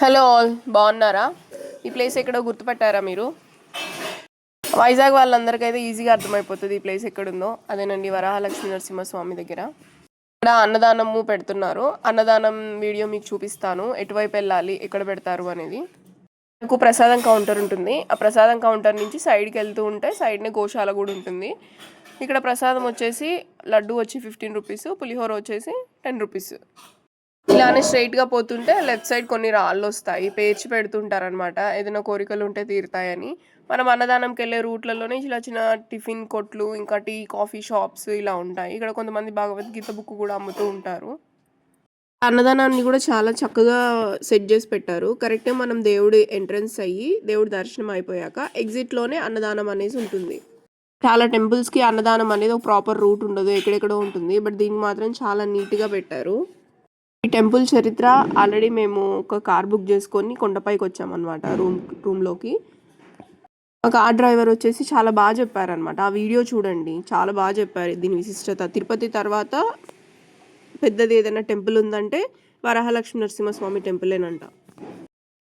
Hello all బాగున్నారా? ఈ place ఎక్కడో గుర్తుపట్టారా మీరు? వైజాగ్ వాళ్ళందరికైతే ఈజీగా అర్థమైపోతుంది ఈ ప్లేస్ ఎక్కడుందో. అదేనండి వరాహలక్ష్మీ నరసింహస్వామి దగ్గర. ఇక్కడ అన్నదానము పెడుతున్నారు. అన్నదానం వీడియో మీకు చూపిస్తాను. ఎటువైపు వెళ్ళాలి ఎక్కడ పెడతారు అనేది. నాకు ప్రసాదం కౌంటర్ ఉంటుంది. ఆ ప్రసాదం కౌంటర్ నుంచి సైడ్కి వెళ్తూ ఉంటే సైడ్నే గోశాల కూడా ఉంటుంది. ఇక్కడ ప్రసాదం వచ్చేసి లడ్డు వచ్చి ఫిఫ్టీన్ రూపీస్ పులిహోర వచ్చేసి టెన్ రూపీస్. ఇలానే straight గా పోతుంటే లెఫ్ట్ సైడ్ కొన్ని రాళ్ళు వస్తాయి. పేర్చి పెడుతుంటారనమాట. ఏదైనా కోరికలు ఉంటే తీరుతాయని. మనం అన్నదానంకి వెళ్ళే రూట్లలోనే ఇలా చిన్న టిఫిన్ కొట్లు ఇంకా టీ కాఫీ షాప్స్ ఇలా ఉంటాయి. ఇక్కడ కొంతమంది భగవద్గీత బుక్ కూడా అమ్ముతూ ఉంటారు. అన్నదానాన్ని కూడా చాలా చక్కగా సెట్ చేసి పెట్టారు. కరెక్ట్గా మనం దేవుడి ఎంట్రన్స్ అయ్యి దేవుడి దర్శనం అయిపోయాక ఎగ్జిట్లోనే అన్నదానం అనేసి ఉంటుంది. చాలా టెంపుల్స్కి అన్నదానం అనేది ఒక ప్రాపర్ రూట్ ఉండదు. ఎక్కడెక్కడో ఉంటుంది. బట్ దీనికి మాత్రం చాలా నీట్గా పెట్టారు. ఈ టెంపుల్ చరిత్ర ఆల్రెడీ మేము ఒక కార్ బుక్ చేసుకొని కొండపైకి వచ్చామన్నమాట రూమ్ రూమ్లోకి. ఒక కార్ డ్రైవర్ వచ్చేసి చాలా బాగా చెప్పారనమాట ఆ వీడియో చూడండి చాలా బాగా చెప్పారు దీని విశిష్టత. తిరుపతి తర్వాత పెద్దది ఏదైనా టెంపుల్ ఉందంటే వరహలక్ష్మి నరసింహస్వామి టెంపులేనంట.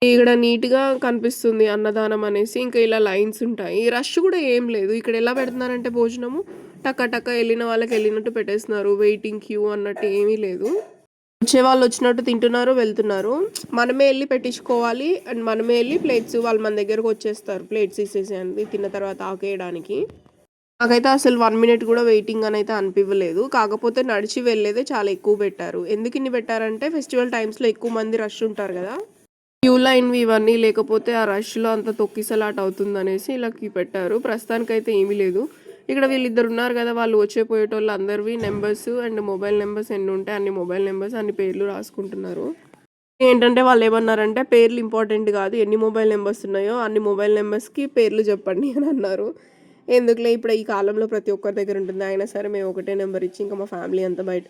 ఇక్కడ నీట్గా కనిపిస్తుంది అన్నదానం అనేసి ఇంకా ఇలా లైన్స్ ఉంటాయి. రష్ కూడా ఏం లేదు. ఇక్కడ ఎలా పెడుతున్నారంటే భోజనము టక్క టక్క వెళ్ళిన వాళ్ళకి వెళ్ళినట్టు పెట్టేస్తున్నారు. వెయిటింగ్ క్యూ అన్నట్టు ఏమీ లేదు. వచ్చే వాళ్ళు వచ్చినట్టు తింటున్నారు వెళ్తున్నారు. మనమే వెళ్ళి పెట్టించుకోవాలి అండ్ మనమే వెళ్ళి ప్లేట్స్ వాళ్ళు మన దగ్గరకు వచ్చేస్తారు. ప్లేట్స్ ఇచ్చేసేయండి తిన్న తర్వాత ఆకేయడానికి. నాకైతే అసలు వన్ మినిట్ కూడా వెయిటింగ్ అని అయితే అనిపించలేదు కాకపోతే నడిచి వెళ్ళేదే చాలా ఎక్కువ పెట్టారు. ఎందుకు ఇన్ని పెట్టారంటే ఫెస్టివల్ టైమ్స్లో ఎక్కువ మంది రష్ ఉంటారు కదా. క్యూ లైన్వి ఇవన్నీ లేకపోతే ఆ రష్లో అంత తొక్కిసలాట్ అవుతుంది అనేసి ఇలా పెట్టారు. ప్రస్తుతానికైతే ఏమీ లేదు. ఇక్కడ వీళ్ళిద్దరు ఉన్నారు కదా వాళ్ళు వచ్చే పోయేటోళ్ళు అందరివి నెంబర్స్ అండ్ మొబైల్ నెంబర్స్ ఎన్ని ఉంటే అన్ని మొబైల్ నెంబర్స్ అన్ని పేర్లు రాసుకుంటున్నారు. ఏంటంటే వాళ్ళు ఏమన్నారంటే పేర్లు ఇంపార్టెంట్ కాదు ఎన్ని మొబైల్ నెంబర్స్ ఉన్నాయో అన్ని మొబైల్ నెంబర్స్కి పేర్లు చెప్పండి అని అన్నారు. ఎందుకులే ఇప్పుడు ఈ కాలంలో ప్రతి ఒక్కరి దగ్గర ఉంటుంది అయినా సరే మేము ఒకటే నెంబర్ ఇచ్చి ఇంకా మా ఫ్యామిలీ అంతా బయట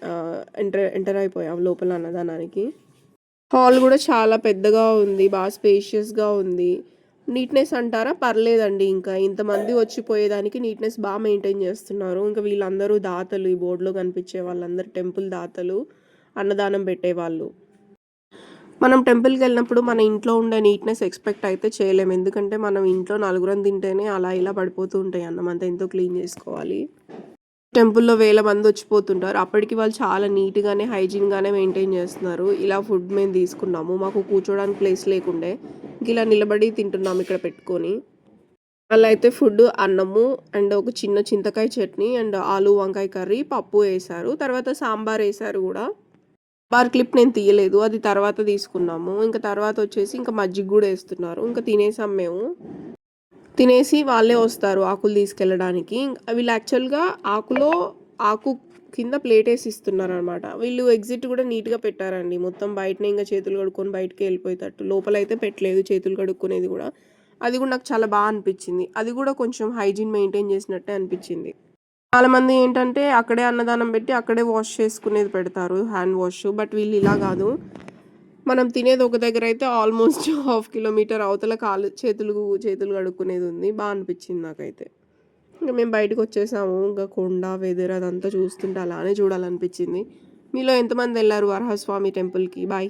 ఎంటర్ ఎంటర్ అయిపోయాం లోపల అన్నదానానికి. హాల్ కూడా చాలా పెద్దగా ఉంది బాగా స్పేషియస్గా ఉంది. నీట్నెస్ అంటారా? పర్లేదండి ఇంకా. ఇంతమంది వచ్చిపోయేదానికి నీట్నెస్ బాగా మెయింటైన్ చేస్తున్నారు. ఇంకా వీళ్ళందరూ దాతలు ఈ బోర్డులో కనిపించే వాళ్ళందరూ టెంపుల్ దాతలు అన్నదానం పెట్టేవాళ్ళు. మనం టెంపుల్కి వెళ్ళినప్పుడు మన ఇంట్లో ఉండే నీట్నెస్ ఎక్స్పెక్ట్ అయితే చేయలేము ఎందుకంటే మనం ఇంట్లో నలుగురం తింటేనే అలా ఇలా పడిపోతూ ఉంటాయి అన్నం. అంతా ఎంతో క్లీన్ చేసుకోవాలి? టెంపుల్లో వేల మంది వచ్చిపోతుంటారు అప్పటికి వాళ్ళు చాలా నీట్గానే హైజీన్గానే మెయింటైన్ చేస్తున్నారు. ఇలా ఫుడ్ మేము తీసుకున్నాము. మాకు కూర్చోడానికి ప్లేస్ లేకుండే. ఇలా నిలబడి తింటున్నాం ఇక్కడ పెట్టుకొని. అలా అయితే ఫుడ్ అన్నము అండ్ ఒక చిన్న చింతకాయ చట్నీ అండ్ ఆలు వంకాయ కర్రీ పప్పు వేశారు తర్వాత సాంబార్ వేశారు కూడా. బార్ క్లిప్ నేను తీయలేదు. అది తర్వాత తీసుకున్నాము. ఇంకా తర్వాత వచ్చేసి ఇంకా మజ్జిగ కూడా వేస్తున్నారు. ఇంకా తినేసాం మేము. తినేసి వాళ్ళే వస్తారు ఆకులు తీసుకెళ్ళడానికి. వీళ్ళు యాక్చువల్గా ఆకులో ఆకు కింద ప్లేట్ వేసి ఇస్తున్నారు అనమాట వీళ్ళు ఎగ్జిట్ కూడా నీట్గా పెట్టారండి. మొత్తం బయటనే ఇంకా చేతులు కడుక్కొని బయటకి వెళ్ళిపోయేటట్టు. లోపల అయితే పెట్టలేదు చేతులు కడుక్కునేది కూడా. అది కూడా నాకు చాలా బాగా అనిపించింది. అది కూడా కొంచెం హైజీన్ మెయింటైన్ చేసినట్టే అనిపించింది. చాలామంది ఏంటంటే అక్కడే అన్నదానం పెట్టి అక్కడే వాష్ చేసుకునేది పెడతారు హ్యాండ్ వాష్. బట్ వీళ్ళు ఇలా కాదు. మనం తినేది ఒక దగ్గర అయితే ఆల్మోస్ట్ హాఫ్ కిలోమీటర్ అవతల కాలు చేతులు చేతులు కడుక్కునేది ఉంది. బాగా అనిపించింది నాకైతే. ఇంకా మేము బయటకు వచ్చేసాము. ఇంకా కొండ వెదర్ అదంతా చూస్తుంటే అలానే చూడాలనిపించింది. మీలో ఎంతమంది వెళ్ళారు వరహస్వామి టెంపుల్కి? బాయ్.